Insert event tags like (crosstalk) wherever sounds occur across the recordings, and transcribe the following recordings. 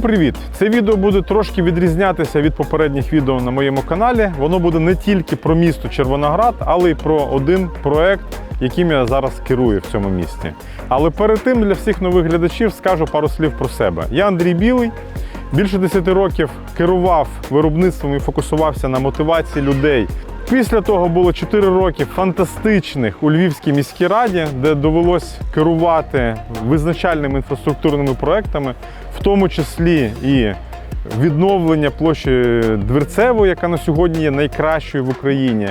Привіт! Це відео буде трошки відрізнятися від попередніх відео на моєму каналі. Воно буде не тільки про місто Червоноград, але й про один проект, яким я зараз керую в цьому місті. Але перед тим для всіх нових глядачів скажу пару слів про себе. Я Андрій Білий. Більше 10 років керував виробництвом і фокусувався на мотивації людей. Після того було 4 роки фантастичних у Львівській міській раді, де довелось керувати визначальними інфраструктурними проектами, в тому числі і відновлення площі Дверцевої, яка на сьогодні є найкращою в Україні.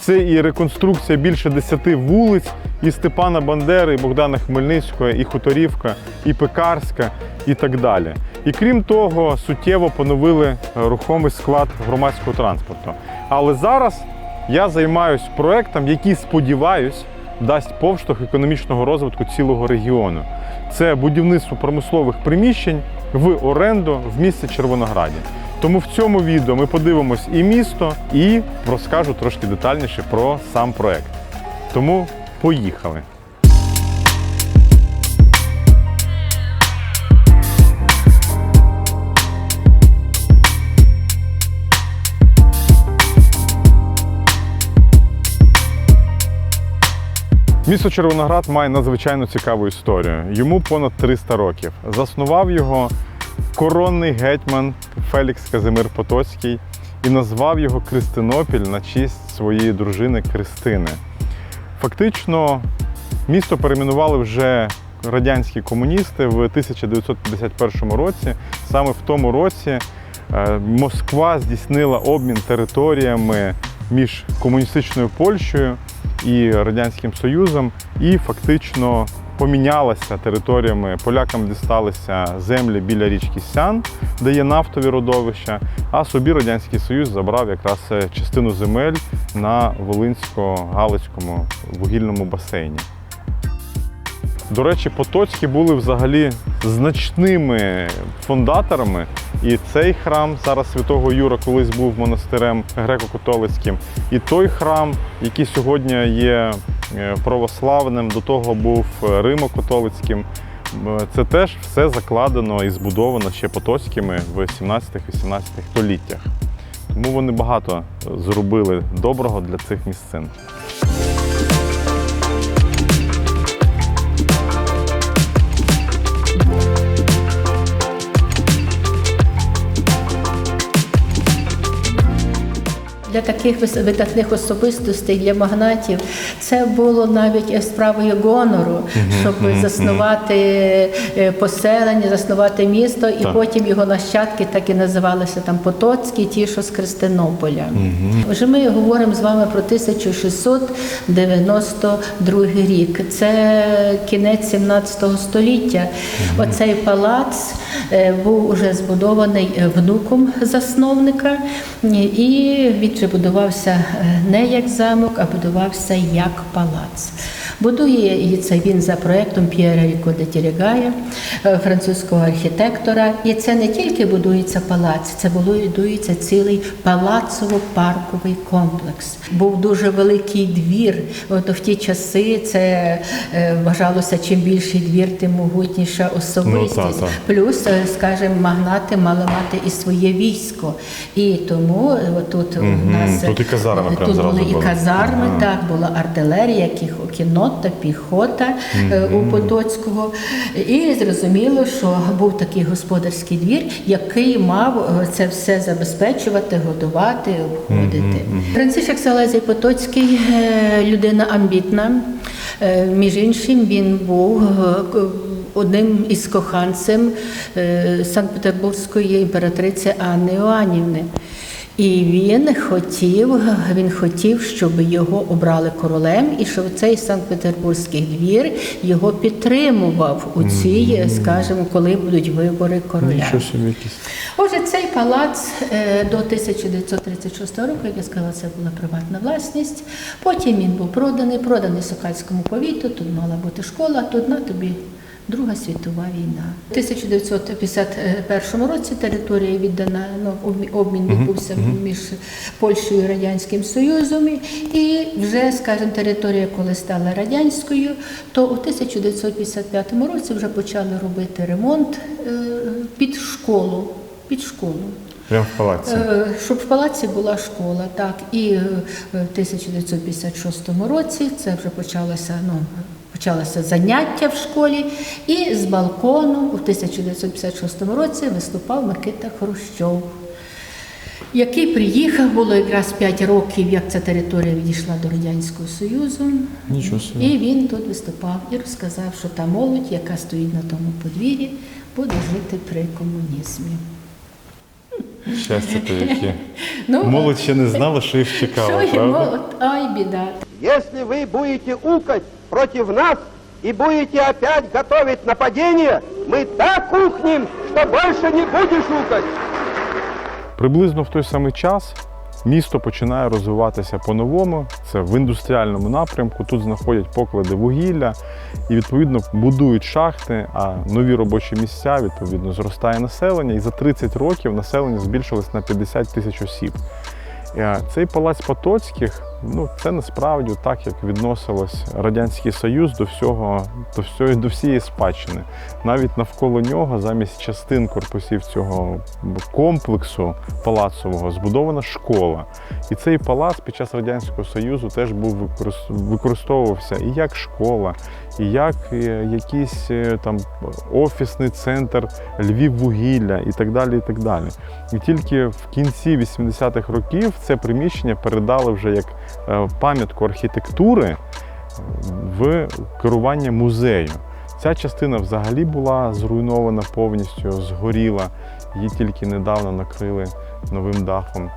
Це і реконструкція більше 10 вулиць, і Степана Бандери, і Богдана Хмельницького, і Хуторівка, і Пекарська, і так далі. І крім того, суттєво поновили рухомий склад громадського транспорту. Але зараз я займаюся проектом, який, сподіваюсь, дасть повштовх економічного розвитку цілого регіону. Це будівництво промислових приміщень в оренду в місті Червонограді. Тому в цьому відео ми подивимось і місто, і розкажу трошки детальніше про сам проект. Тому поїхали. Місто Червоноград має надзвичайно цікаву історію. Йому понад 300 років. Заснував його коронний гетьман Фелікс Казимир Потоцький і назвав його Кристинопіль на честь своєї дружини Кристини. Фактично, місто перейменували вже радянські комуністи в 1951 році. Саме в тому році е, Москва здійснила обмін територіями між комуністичною Польщею і Радянським Союзом, і фактично помінялася територіями. Полякам дісталися землі біля річки Сян, де є нафтові родовища, а собі Радянський Союз забрав якраз е, частину земель на Волинсько-Галицькому вугільному басейні. До речі, Потоцькі були взагалі значними фундаторами. І цей храм зараз святого Юра колись був монастирем греко-католицьким. І той храм, який сьогодні є е, православним, до того був е, римо-католицьким. Е, Це теж все закладено і збудовано ще Потоцькими в 17-18 століттях. Тому вони багато зробили доброго для цих місцин. Для таких видатних особистостей, для магнатів, це було навіть справою гонору, щоб заснувати е, поселення, заснувати місто, і Так. потім його нащадки так і називалися там Потоцькі, ті, що з Христинополя. Вже ми говоримо з вами про 1692 рік. Це кінець 17 століття. Оцей палац е, був уже збудований е, внуком засновника, і він вже будувався е, не як замок, а будувався як палац. Будує це він за проектом П'єра Ріко де Тірігая, е, французького архітектора. І це не тільки будується палац, це будується цілий палацово-парковий комплекс. Був дуже великий двір. От в ті часи це е, вважалося, чим більший двір, тим могутніша особистість. Ну, так, так. Плюс, е, скажімо, магнати мали мати і своє військо. І тому е, тут у нас Тут і казарми е, прям зразу були і казарми, так була артилерія, кіннота, піхота е, у Потоцького. І зрозуміло, що був такий господарський двір, який мав е, це все забезпечувати, годувати, обходити. Францишек Салезій Потоцький е, людина амбітна. Е, Між іншим, він був одним із коханцем Санкт-Петербурзької імператриці Анни Іоаннівни. І він хотів, він хотів, щоб його обрали королем, і щоб цей Санкт-Петербурзький двір його підтримував у цій, скажімо, коли будуть вибори короля. Отже, цей палац е, до 1936 року, як я сказала, це була приватна власність. Потім він був проданий, проданий Сокальському повіту. Тут мала бути школа, тут на тобі Друга світова війна. У 1951 році територія віддана, ну, обмі- обмін відбувся між Польщею і Радянським Союзом. І вже, скажімо, територія, коли стала радянською, то у 1955 році вже почали робити ремонт е, під школу. Під школу. Прямо в палаці. Е, Щоб в палаці була школа, так. І е, в 1956 році це вже почалося, ну, почалося заняття в школі, і з балкону у 1956 році виступав Микита Хрущов, який приїхав, було якраз 5 років, як ця територія відійшла до Радянського Союзу. Нічого собі. І він тут виступав і розказав, що та молодь, яка стоїть на тому подвір'ї, буде жити при комунізмі. Щастя то яке. (laughs) Ну, Молодь ще не знала, що їх чекало, Що правда? молод? Ай, біда. Если вы будете укать против нас и будете опять готовить нападение, мы так ухнем, что больше не будешь укать. Приблизно в той самий час місто починає розвиватися по-новому. Це в індустріальному напрямку. Тут знаходять поклади вугілля і відповідно будують шахти, а нові робочі місця відповідно зростає населення. І за 30 років населення збільшилось на 50 тисяч осіб. Е, Цей палац Потоцьких, ну це насправді так, як відносилось Радянський Союз до всього, до всього, до всієї спадщини. Навіть навколо нього, замість частин корпусів цього комплексу палацового, збудована школа. І цей палац під час Радянського Союзу теж був використовувався і як школа, як якийсь е, там офісний центр Львіввугілля і так далі. І так далі. І тільки в кінці 80-х років це приміщення передали вже як е, пам'ятку архітектури е, в керування музею. Ця частина взагалі була зруйнована повністю, згоріла. Її тільки недавно накрили новим дахом.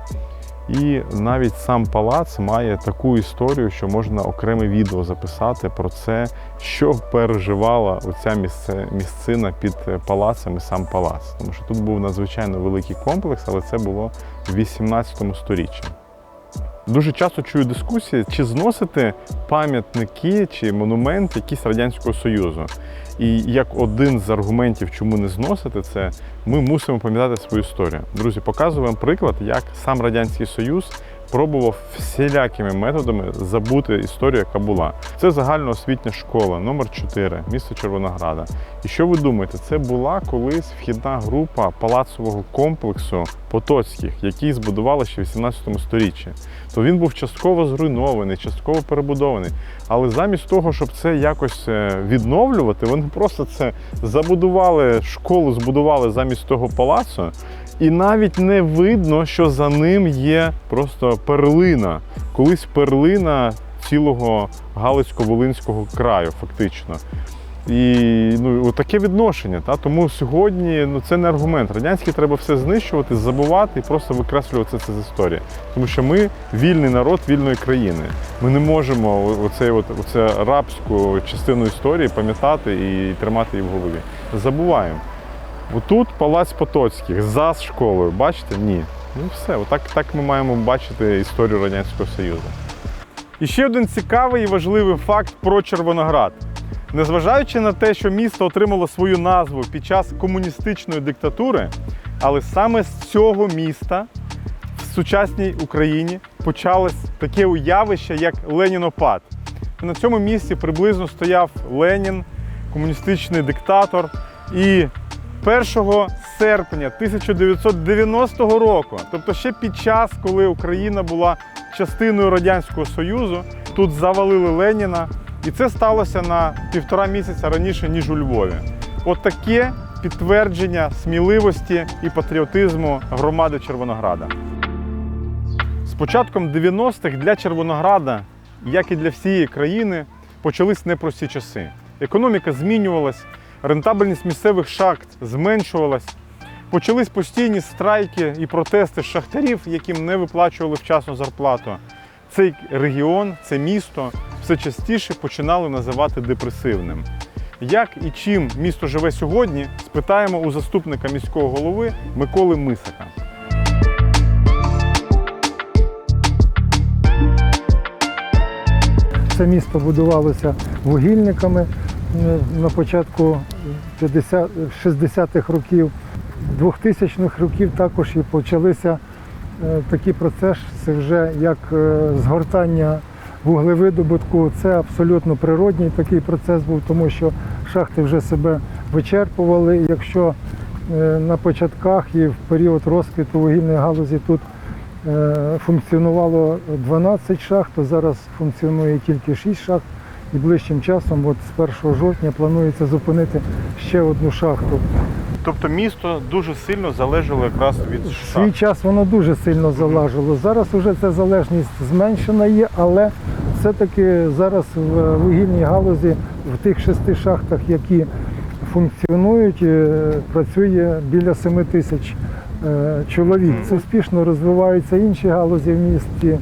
І навіть сам палац має таку історію, що можна окреме відео записати про це, що переживала оця місцина під е, палацем і сам палац. Тому що тут був надзвичайно великий комплекс, але це було в 18 сторіччі. Дуже часто чую дискусії, чи зносити пам'ятники чи монументи якісь Радянського Союзу. І як один з аргументів, чому не зносити це, ми мусимо пам'ятати свою історію. Друзі, показую вам приклад, як сам Радянський Союз пробував всілякими методами забути історію, яка була. Це загальноосвітня школа номер 4 місто Червонограда. І що ви думаєте, це була колись вхідна група палацового комплексу Потоцьких, який збудували ще в 18 сторіччі. То він був частково зруйнований, частково перебудований. Але замість того, щоб це якось е, відновлювати, вони просто це забудували школу, збудували замість того палацу. І навіть не видно, що за ним є просто перлина. Колись перлина цілого Галицько-Волинського краю, фактично. І ну, таке відношення. Та? Тому сьогодні ну, це не аргумент. Радянське треба все знищувати, забувати і просто викреслювати це з історії. Тому що ми вільний народ вільної країни. Ми не можемо оце, оце рабську частину історії пам'ятати і тримати її в голові. Забуваємо. Отут палац Потоцьких за школою. Бачите? Ні. Ну все, отак так ми маємо бачити історію Радянського Союзу. І ще один цікавий і важливий факт про Червоноград. Незважаючи на те, що місто отримало свою назву під час комуністичної диктатури, але саме з цього міста в сучасній Україні почалось таке уявище, як Ленінопад. На цьому місці приблизно стояв Ленін, комуністичний диктатор. І 1 серпня 1990 року, тобто ще під час, коли Україна була частиною Радянського Союзу, тут завалили Леніна. І це сталося на півтора місяця раніше, ніж у Львові. От таке підтвердження сміливості і патріотизму громади Червонограда. З початком 90-х для Червонограда, як і для всієї країни, почались непрості часи. Економіка змінювалась, рентабельність місцевих шахт зменшувалась. Почались постійні страйки і протести шахтарів, яким не виплачували вчасно зарплату. Цей регіон, це місто все частіше починали називати депресивним. Як і чим місто живе сьогодні, спитаємо у заступника міського голови Миколи Мисака. Це місто будувалося вугільниками, на початку 50 60-х років, 2000-х років також і почалися е, такі процеси вже як е, згортання вуглевидобутку. Це абсолютно природній такий процес був, тому що шахти вже себе вичерпували. Якщо е, на початках і в період розквіту вугільної галузі тут функціонувало 12 шахт, то зараз функціонує тільки 6 шахт. І ближчим часом, от з 1 жовтня, планується зупинити ще одну шахту. Тобто місто дуже сильно залежало якраз від В шахт. свій час воно дуже сильно залежало. Зараз вже ця залежність зменшена є, але все-таки зараз в вугільній галузі в тих шести шахтах, які функціонують, е, працює біля 7 тисяч е, чоловік. Це успішно розвиваються інші галузі в місті.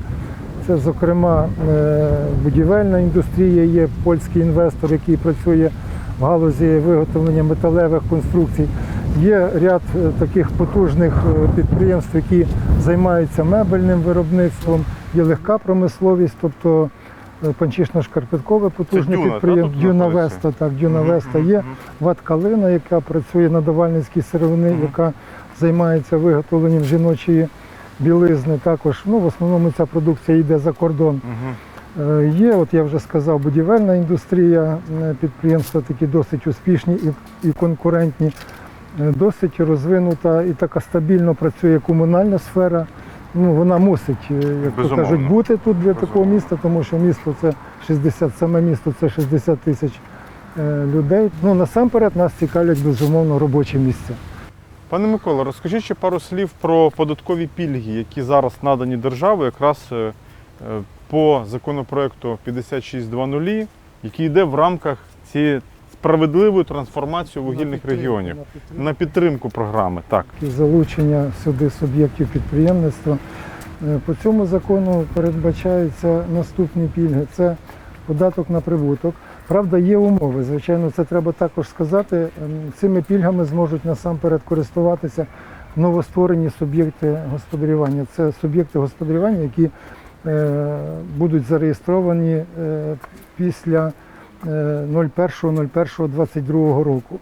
Це, зокрема, е, будівельна індустрія, є польський інвестор, який працює в галузі виготовлення металевих конструкцій. Є ряд е, таких потужних е, підприємств, які займаються мебельним виробництвом, є легка промисловість, тобто е, панчішно-шкарпеткове потужне підприємство, Дюна? Веста, так, Дюна Веста. Є Ваткалина, яка працює на давальницькій сировини, яка займається виготовленням жіночої білизни. Також ну, в основному ця продукція йде за кордон. Е, Є, от я вже сказав, будівельна індустрія, е, підприємства такі досить успішні і, і конкурентні, Е, досить розвинута і така стабільно працює комунальна сфера. Ну, вона мусить, як то кажуть, бути тут для такого міста, тому що місто це 60, саме місто це 60 тисяч людей. Ну, насамперед нас цікавлять безумовно робочі місця. Пане Микола, розкажіть ще пару слів про податкові пільги, які зараз надані державою, якраз е, е, по законопроекту 5620, який йде в рамках цієї справедливої трансформації вугільних регіонів на підтримку програми. Так. залучення сюди суб'єктів підприємництва. Е, По цьому закону передбачаються наступні пільги. Це податок на прибуток. Правда, є умови. Звичайно, це треба також сказати. Ем, Цими пільгами зможуть насамперед користуватися новостворені суб'єкти господарювання. Це суб'єкти господарювання, які е, будуть зареєстровані е, після е, 01.01.22 року.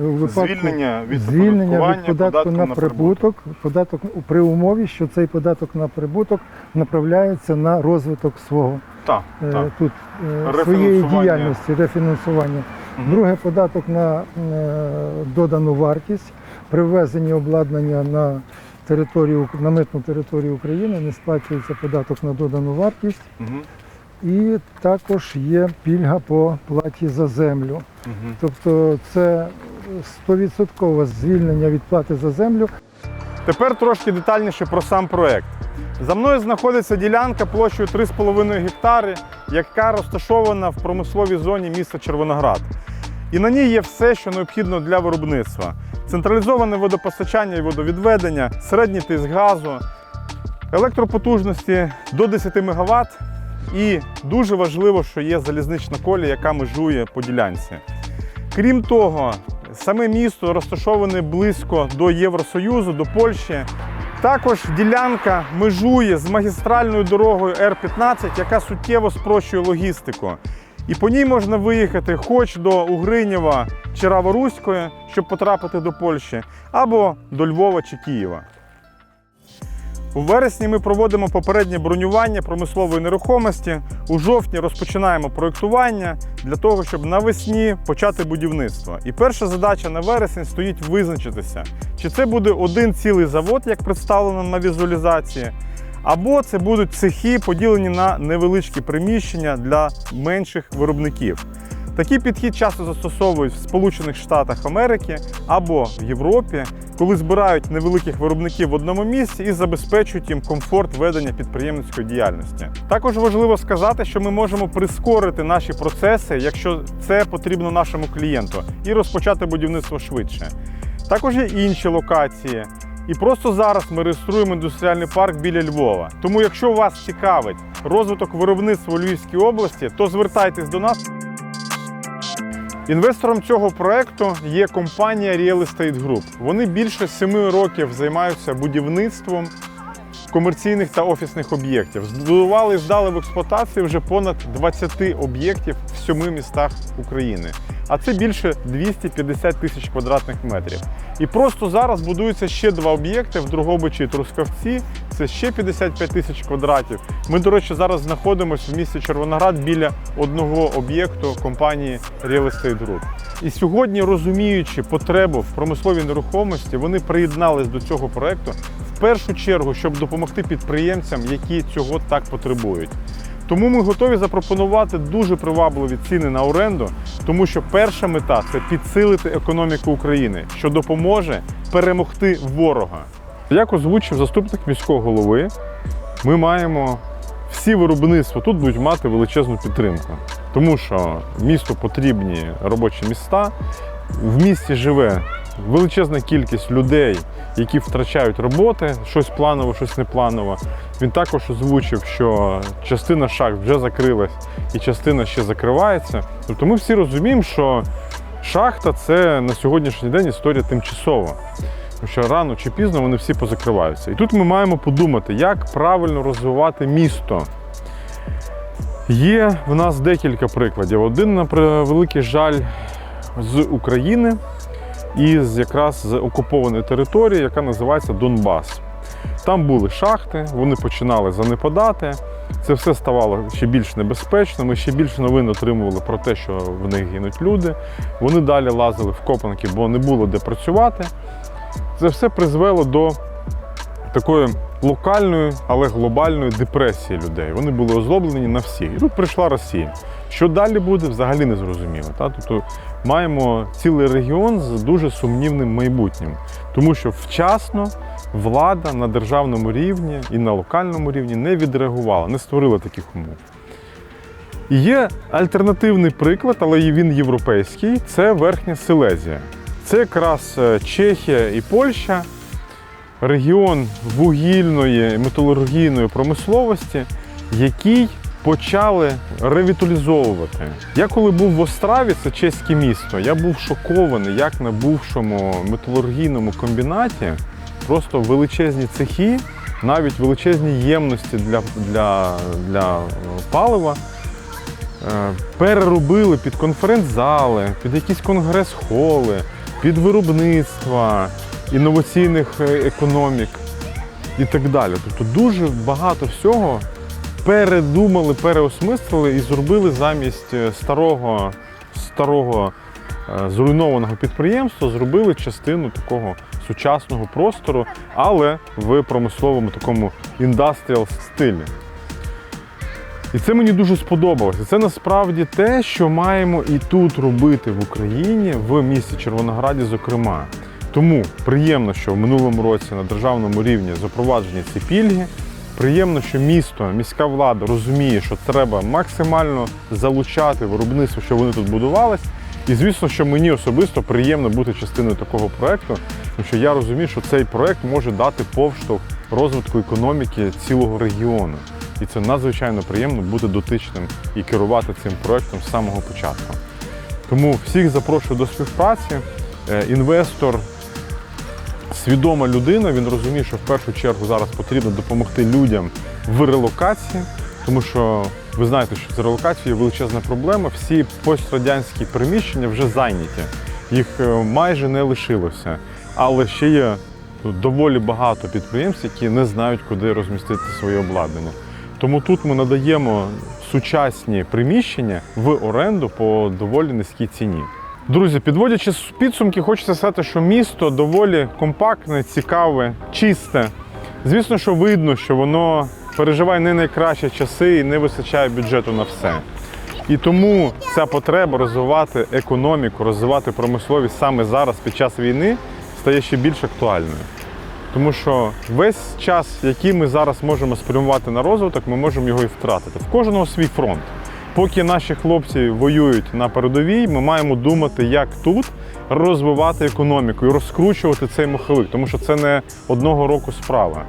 У випадку Звільнення від звільнення від податку податком на прибуток, податок при умові, що цей податок на прибуток направляється на розвиток свого Так, е, так. тут е, своєї діяльності, рефінансування. Друге податок на е, додану вартість при ввезенні обладнання на територію на митну територію України не сплачується податок на додану вартість. Мгм. І також є пільга по платі за землю. Мгм. Тобто це 100% звільнення від плати за землю. Тепер трошки детальніше про сам проект. За мною знаходиться ділянка площею 3,5 гектари, яка розташована в промисловій зоні міста Червоноград. І на ній є все, що необхідно для виробництва: централізоване водопостачання і водовідведення, середній тиск газу, електропотужності до 10 МВт. І дуже важливо, що є залізнична колія, яка межує по ділянці. Крім того, саме місто розташоване близько до Євросоюзу, до Польщі. Також ділянка межує з магістральною дорогою Р-15, яка суттєво спрощує логістику. І по ній можна виїхати хоч до Угринєва чи Раворуської, щоб потрапити до Польщі, або до Львова чи Києва. У вересні ми проводимо попереднє бронювання промислової нерухомості. У жовтні розпочинаємо проєктування для того, щоб навесні почати будівництво. І перша задача на вересень стоїть визначитися, чи це буде один цілий завод, як представлено на візуалізації, або це будуть цехи, поділені на невеличкі приміщення для менших виробників. Такий підхід часто застосовують в Сполучених Штатах Америки або в Європі, коли збирають невеликих виробників в одному місці і забезпечують їм комфорт ведення підприємницької діяльності. Також важливо сказати, що ми можемо прискорити наші процеси, якщо це потрібно нашому клієнту, і розпочати будівництво швидше. Також є інші локації. І просто зараз ми реєструємо індустріальний парк біля Львова. Тому, якщо вас цікавить розвиток виробництва у Львівській області, то звертайтесь до нас. Інвестором цього проекту є компанія Real Estate Group. Вони більше семи років займаються будівництвом комерційних та офісних об'єктів. Збудували і здали в експлуатацію вже понад 20 об'єктів в сьоми містах України. А це більше 250 тисяч квадратних метрів. І просто зараз будуються ще два об'єкти в Другобичі і Трускавці. Це ще 55 тисяч квадратів. Ми, до речі, зараз знаходимося в місті Червоноград біля одного об'єкту компанії Real Estate Group. І сьогодні, розуміючи потребу в промисловій нерухомості, вони приєднались до цього проекту в першу чергу, щоб допомогти підприємцям, які цього так потребують. Тому ми готові запропонувати дуже привабливі ціни на оренду, тому що перша мета це підсилити економіку України, що допоможе перемогти ворога. Як озвучив заступник міського голови, ми маємо всі виробництва тут будуть мати величезну підтримку, тому що місту потрібні робочі міста. В місті живе величезна кількість людей, які втрачають роботи, щось планово, щось непланово. Він також озвучив, що частина шахт вже закрилась і частина ще закривається. Тобто ми всі розуміємо, що шахта це на сьогоднішній день історія тимчасова. Що рано чи пізно вони всі позакриваються. І тут ми маємо подумати, як правильно розвивати місто. Є в нас декілька прикладів. Один, на превеликий жаль, з України і з якраз з окупованої території, яка називається Донбас. Там були шахти, вони починали занепадати. Це все ставало ще більш небезпечно. Ми ще більше новин отримували про те, що в них гинуть люди. Вони далі лазили в копанки, бо не було де працювати. Це все призвело до такої локальної, але глобальної депресії людей. Вони були озлоблені на всіх. І тут прийшла Росія. Що далі буде, взагалі не зрозуміло. Та? Тобто маємо цілий регіон з дуже сумнівним майбутнім, тому що вчасно влада на державному рівні і на локальному рівні не відреагувала, не створила таких умов. Є альтернативний приклад, але він європейський це Верхня Силезія. Це якраз е, Чехія і Польща, регіон вугільної металургійної промисловості, який почали ревіталізовувати. Я коли був в Остраві, це чеське місто, я був шокований, як на бувшому металургійному комбінаті просто величезні цехи, навіть величезні ємності для, для, для палива. е, Переробили під конференц-зали, під якісь конгрес-холи, під виробництва інноваційних е, економік і так далі. Тобто дуже багато всього передумали, переосмислили і зробили замість е, старого, старого е, зруйнованого підприємства, зробили частину такого сучасного простору, але в промисловому такому індастріал стилі. І це мені дуже сподобалося. Це насправді те, що маємо і тут робити в Україні, в місті Червонограді, зокрема. Тому приємно, що в минулому році на державному рівні запроваджені ці пільги. Приємно, що місто, міська влада розуміє, що треба максимально залучати виробництво, що вони тут будувались. І звісно, що мені особисто приємно бути частиною такого проекту, тому що я розумію, що цей проект може дати повштовх розвитку економіки цілого регіону. І це надзвичайно приємно бути дотичним і керувати цим проектом з самого початку. Тому всіх запрошую до співпраці. Е, Інвестор свідома людина, він розуміє, що в першу чергу зараз потрібно допомогти людям в релокації, тому що ви знаєте, що з релокацією величезна проблема. Всі пострадянські приміщення вже зайняті, їх е, майже не лишилося. Але ще є доволі багато підприємств, які не знають, куди розмістити своє обладнання. Тому тут ми надаємо сучасні приміщення в оренду по доволі низькій ціні. Друзі, підводячи підсумки, хочеться сказати, що місто доволі компактне, цікаве, чисте. Звісно, що видно, що воно переживає не найкращі часи і не вистачає бюджету на все. І тому ця потреба розвивати економіку, розвивати промисловість саме зараз під час війни стає ще більш актуальною. Тому що весь час, який ми зараз можемо спрямувати на розвиток, ми можемо його і втратити. В кожного свій фронт. Поки наші хлопці воюють на передовій, ми маємо думати, як тут розвивати економіку і розкручувати цей маховик, тому що це не одного року справа.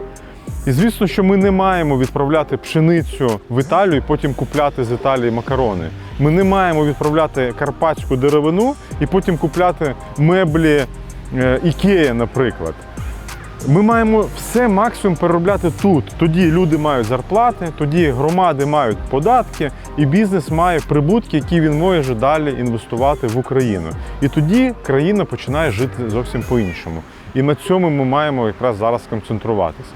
І звісно, що ми не маємо відправляти пшеницю в Італію і потім купляти з Італії макарони. Ми не маємо відправляти карпатську деревину і потім купляти меблі е, Ікея, наприклад. Ми маємо все максимум переробляти тут. Тоді люди мають зарплати, тоді громади мають податки, і бізнес має прибутки, які він може далі інвестувати в Україну. І тоді країна починає жити зовсім по-іншому. І на цьому ми маємо якраз зараз концентруватися.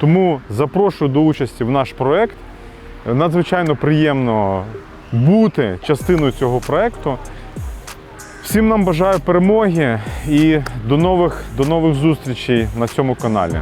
Тому запрошую до участі в наш проект. Надзвичайно приємно бути частиною цього проекту. Всім нам бажаю перемоги і до нових, до нових зустрічей на цьому каналі.